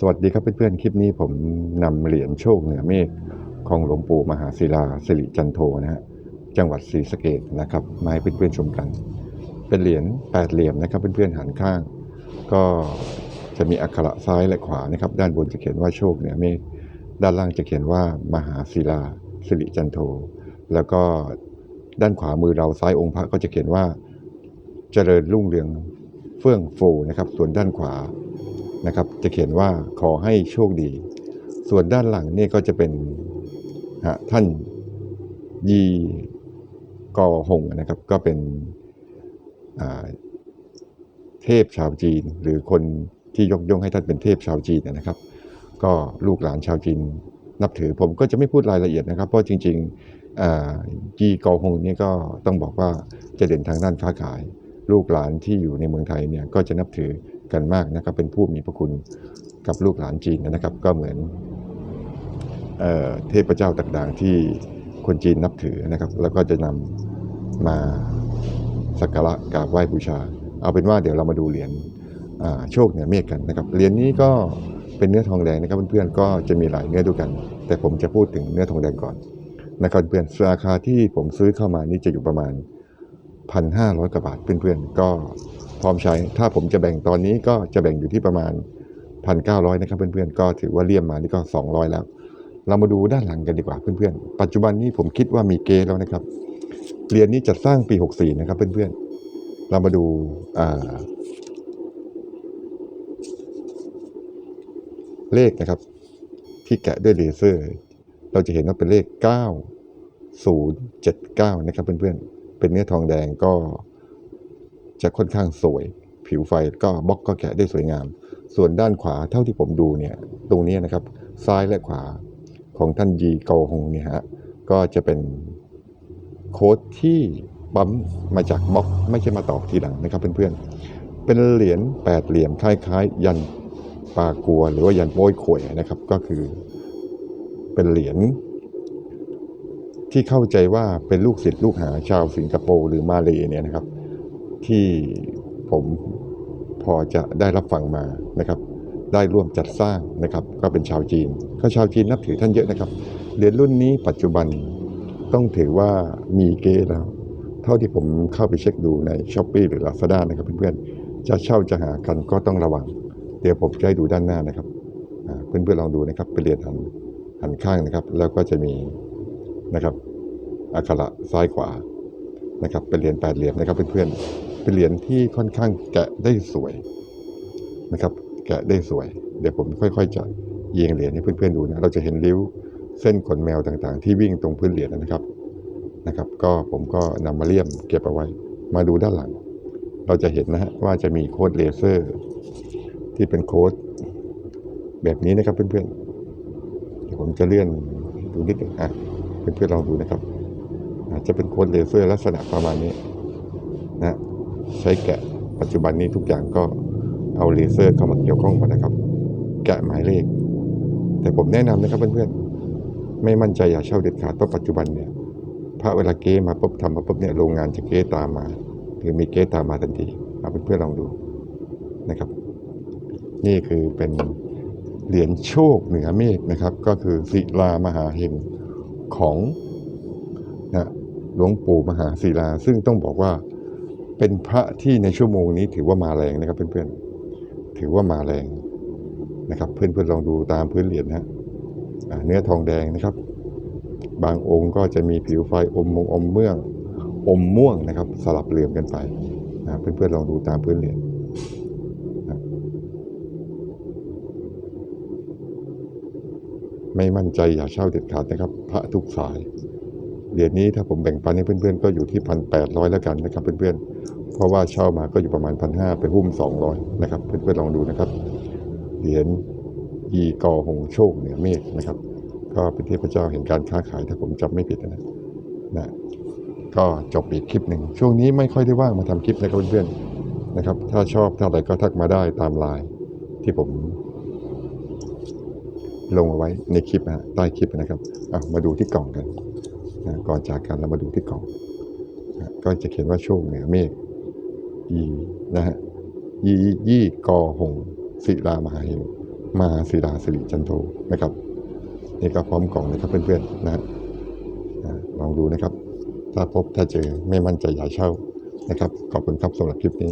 สวัสดีครับเพื่อนๆ คลิปนี้ผมนำเหรียญโชคเหนือเมฆของหลวงปู่มหาศิลาสิริจันโทนะฮะจังหวัดศรีสะเกดนะครับมาให้เพื่อนๆชมกัน เป็นเหรียญแปดเหลี่ยมนะครับเพื่อนๆหันข้าง ก็จะมีอักขระซ้ายและขวานะครับ ด้านบนจะเขียนว่าโชคเหนือเมฆด้านล่างจะเขียนว่ามหาศิลาสิริจันโท แล้วก็ด้านขวามือเราซ้ายองค์พระก็จะเขียนว่าเจริญรุ่งเรืองเฟื่องฟูนะครับ ส่วนด้านขวา นะครับ จะเขียนว่าขอให้โชคดี ส่วนด้านหลังนี่ก็จะเป็นท่านยีกอหงนะครับ ก็เป็นเทพชาวจีน หรือคนที่ยกย่องให้ท่านเป็นเทพชาวจีนนะครับ ก็ลูกหลานชาวจีนนับถือผมก็จะไม่พูดรายละเอียดนะครับ เพราะจริงๆยีกอหงนี่ก็ต้องบอกว่าจะเด่นทางด้านค้าขาย ลูกหลานที่อยู่ในเมืองไทยเนี่ยก็จะนับถือ กันมากนะครับ เป็นผู้มีพระคุณกับลูกหลานจีนนะครับ ก็เหมือนเออเทพเจ้าต่างๆที่คนจีนนับถือนะครับ แล้วก็จะนำมาสักการะกราบไหว้บูชา เอาเป็นว่าเดี๋ยวเรามาดูเหรียญโชคเหนือเมฆกันนะครับเหรียญนี้ก็เป็นเนื้อทองแดงนะครับเพื่อนๆก็จะมีหลายเนื้อด้วยกัน แต่ผมจะพูดถึงเนื้อทองแดงก่อนนะครับเพื่อนราคาที่ผมซื้อเข้ามานี่จะอยู่ประมาณพันห้าร้อยกว่าบาทเพื่อนๆก็ พร้อมใช้ ถ้าผมจะแบ่งตอนนี้ก็จะแบ่งอยู่ที่ประมาณพันเก้าร้อยนะครับ เพื่อนๆ ก็ถือว่าเลี่ยมมานี่ก็สองร้อยแล้ว เรามาดูด้านหลังกันดีกว่าเพื่อนๆ ปัจจุบันนี้ผมคิดว่ามีเกแล้วนะครับเหรียญนี้จัดสร้างปี 64 นะครับ เพื่อนๆ เรามาดูาเลขนะครับ ที่แกะด้วยเลเซอร์ เราจะเห็นว่าเป็นเลข 9079 นะครับเพื่อนๆ เป็นเนื้อทองแดงก็ จะค่อนข้างสวย ผิวไฟก็บล็อกก็แกะได้สวยงาม ส่วนด้านขวาเท่าที่ผมดูเนี่ยตรงนี้นะครับซ้ายและขวาของท่านยีโกฮงเนี่ยฮะก็จะเป็นโค้ดที่ปั๊มมาจากบล็อกไม่ใช่มาตอกทีหลังนะครับเพื่อนๆเป็นเหรียญแปดเหลี่ยมคล้ายๆ ยันปากัว หรือว่ายันโป้ยข่วยนะครับ ก็คือเป็นเหรียญที่เข้าใจว่าเป็นลูกศิษย์ลูกหาชาวสิงคโปร์หรือมาเลเนี่ยนะครับ ที่ผมพอจะได้รับฟังมานะครับ ได้ร่วมจัดสร้างนะครับ ก็เป็นชาวจีนก็ชาวจีนนับถือท่านเยอะนะครับเหรียญรุ่นนี้ปัจจุบันต้องถือว่ามีเกแล้ว เท่าที่ผมเข้าไปเช็คดูใน s h อ p e e หรือ Lazada นะครับเพื่อนๆจะเช่าจะหากันก็ต้องระวัง เดี๋ยวผมจะให้ดูด้านหน้านะครับอ่าเพื่อนๆลองดูนะครับเป็นเหรียญหันหันข้างนะครับ แล้วก็จะมีนะครับอักขระซ้ายขวา นะครับเป็นเหรียญแปดเหรียญนะครับเพื่อนๆเป็นเหรียญที่ค่อนข้างแกะได้สวยนะครับ แกะได้สวย เดี๋ยวผมค่อย ๆ จะเยียงเหรียญให้เพื่อนๆดูนะเราจะเห็นริ้วเส้นขนแมวต่างๆ ที่วิ่งตรงพื้นเหรียญนะครับนะครับ ก็ผมก็นำมาเลี่ยมเก็บเอาไว้ มาดูด้านหลัง เราจะเห็นนะฮะว่าจะมีโค้ดเลเซอร์ ที่เป็นโค้ดแบบนี้นะครับเพื่อนๆเดี๋ยวผมจะเลื่อนดูนิดหนึ่งอะเพื่อนๆลองดูนะครับ จจะเป็นโค้ดเลเซอร์ลักษณะประมาณนี้นะใช้แกะปัจจุบันนี้ทุกอย่างก็เอาเลเซอร์เข้ามาเกี่ยวข้องหมดนะครับ แกะหมายเลข แต่ผมแนะนำนะครับเพื่อนๆไม่มั่นใจอย่าเช่าเด็ดขาดเพราะปัจจุบันเนี่ยพระเวลาเก้มาปุ๊บทำมาปุ๊บเนี่ยโรงงานจะเก้ตามมาหรือมีเก้ตามมาทันทีเอาเพื่อนๆลองดูนะครับ นี่คือเป็นเหรียญโชคเหนือเมฆนะครับ ก็คือศิลามหาเฮงของ หลวงปู่มหาศิลา ซึ่งต้องบอกว่าเป็นพระที่ในชั่วโมงนี้ถือว่ามาแรงนะครับเพื่อนๆถือว่ามาแรงนะครับ เพื่อนๆลองดูตามพื้นเหรียญนะเนื้อทองแดงนะครับ บางองค์ก็จะมีผิวไฟอมมงอมเมืองอมม่วงนะครับ สลับเหลื่อมกันไปนะเพื่อนๆลองดูตามพื้นเหรียญไม่มั่นใจอย่าเช่าเด็ดขาดนะครับ พระทุกสาย เหรียญนี้ถ้าผมแบ่งปันให้เพื่อนๆ ก็อยู่ที่พันแปดร้อยแล้วกันนะครับเพื่อนๆ เพราะว่าเช่ามาก็อยู่ประมาณพันห้าไปหุ้มสองร้อยนะครับเพื่อนๆลองดูนะครับ เหรียญยีกอหงโชคเหนือเมฆนะครับ ก็เป็นเทพเจ้าแห่งการค้าขายถ้าผมจำไม่ผิดนะนะก็จบอีกคลิปหนึ่งช่วงนี้ไม่ค่อยได้ว่างมาทำคลิปนะครับเพื่อนๆนะครับ ถ้าชอบถ้าอะไรก็ทักมาได้ตามไลน์ที่ผมลงเอาไว้ในคลิปนะฮะใต้คลิปนะครับอะมาดูที่กล่องกัน นะก่อนจากกันเรามาดูที่กล่องนะก็จะเขียนว่าโชคเหนือเมฆยีนะฮะยียี่กอหงศิลามหาเฮงมหาศิลาสิริจันโทนะครับนี่ก็พร้อมกล่องเลยครับเพื่อนๆนะฮะลองดูนะครับ ถ้าพบถ้าเจอไม่มั่นใจอย่าเช่านะครับ ขอบคุณครับสำหรับคลิปนี้